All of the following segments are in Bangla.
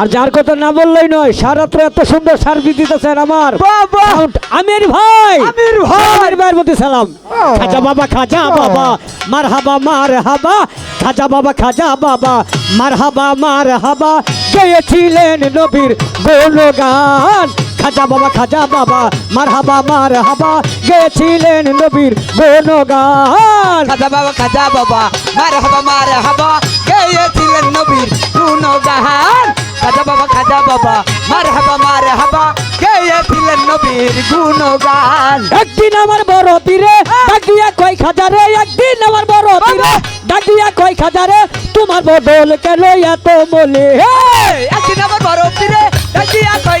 আর যার কথা না বললেই নয় সারাত্র এত সুন্দর সার্ভিস দিতেছেন আমার। আমির ভাই! আমির ভাই! আমির ভাইয়ের প্রতি সালাম। খাজা বাবা খাজা বাবা! মার হাবা মার হাবা খাজা বাবা খাজা বাবা মার হাবা মার হাবা গেয়েছিলেন নবীর গুণগান। খাজা বাবা খাজা বাবা মার হাবা মার হাবা গেয়েছিলেন নবীর গুণগান। খাজা বাবা খাজা বাবা মার হাবা মার হাবা গেয়েছিলেন নবীর গুণগান। খাজা বাবা খাজা বাবা মার হাবা মার হাবা গেয়েছিলেন নবীর গুণগান? একদিন আমার বড় পীরে ডাক দিয়া কয় খাজারে একদিন আমার বড় পীরে ডাক দিয়া কয় খাজারে তোমার বদল কেন এত বলে? একদিন আমার বড় তীরে ডাকিয়া কই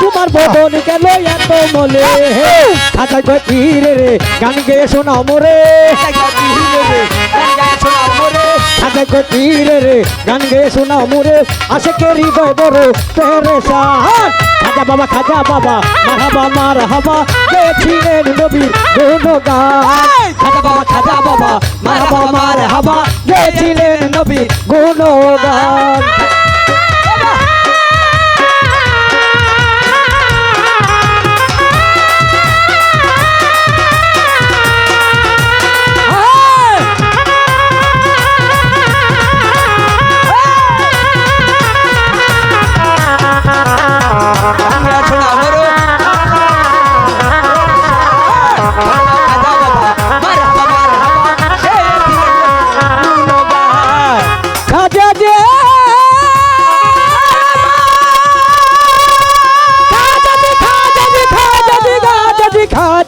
তোমার বদল কেন এত মলে। পীরে রে, গান গেয়ে শোনাও মোরে পীরে রে, গান গেয়ে শোনাও আসে কে হৃদয় বড় পেরেশান। খাজা বাবা খাজা বাবা মারহাবা মারহাবা গেছিলেন নবীর গুণগান? খাজা বাবা খাজা বাবা মারহাবা মারহাবা গেছিলেন নবীর গুণগান?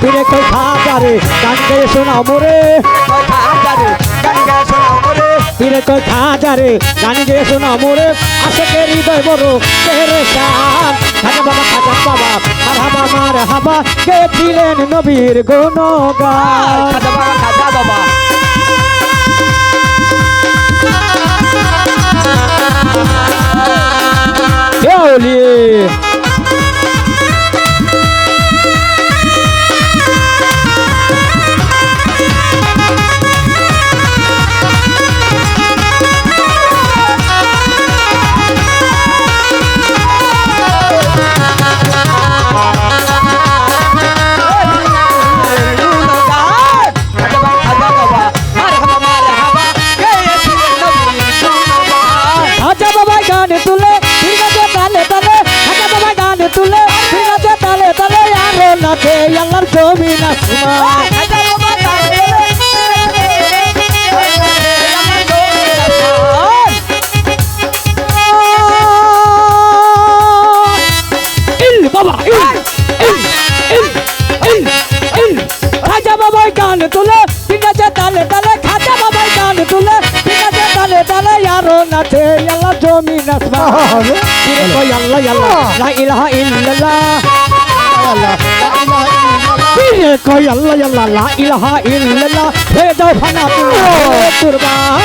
ফিরে কই খাজা গান গেয়ে শোনাও মোরে। ফিরে কই খাজারে গান গেয়ে শোনাও মোরে। আশেকে হৃদয় বড় পেরেশান খাজা বাবা খাজা বাবা আর হাবা মার হাবা। গেছিলেন নবীর গুণগান? ইল বাবা ইল ইল ইল ইল ইল খাজা বাবা গান তুলে আছে তালে তালে খাজা বাবা গান তুলে আছে তালে তালে আরও নাচে আসমান ফিরে কই আল্লাহ আল্লাহ লা ইলাহা ইল্লাল্লাহ। ফিরে কই আল্লাহ! আল্লাহ লা ইলাহা ইল্লাল্লাহ হে দাও ফানা কুরবান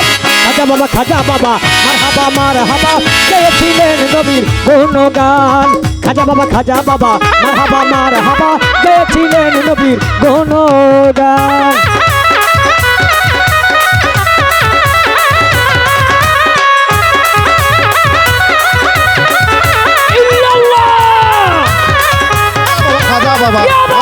খাজা বাবা। খাজা বাবা মারহাবা মারহাবা গেয়েছিলেন নবীর গুণগান খাজা বাবা খাজা বাবা মারহাবা মারহাবা গেয়েছিলেন নবীর গুণগান বাবা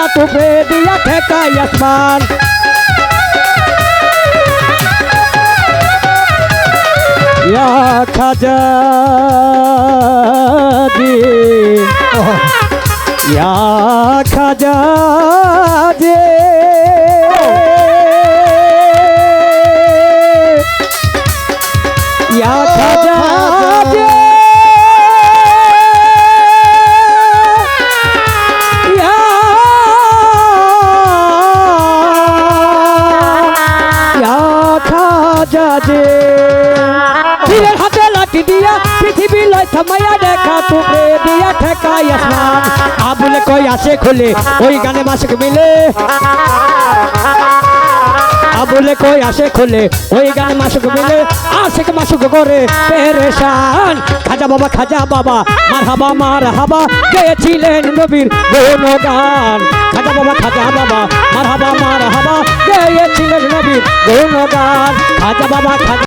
থামায়া একা তুপে দিয়া ঠেকাই আসমান। ইয়া খাজা জি। ইয়া খাজা রাজা যে তীরের হাতে লাঠি দিয়া পৃথিবী লয় থামাইয়া দেখা টুকরে দিয়া ঠেকাই আসমান। আবুলে কই আসে খুলে, ওই গানে মাসিক মিলে। আবুলে কই আসে খুলে? ওই গান মাসুক বলে আশেক মাসুক করে। পেরেশান, খাজা বাবা খাজা বাবা মার হাবা মার হাবা গেয়েছিলেন নবীর গুণগান। খাজা বাবা খাজা বাবা মার হাবা মার হাবা গেয়েছিলেন নবীর গুণগান। খাজা বাবা, খাজা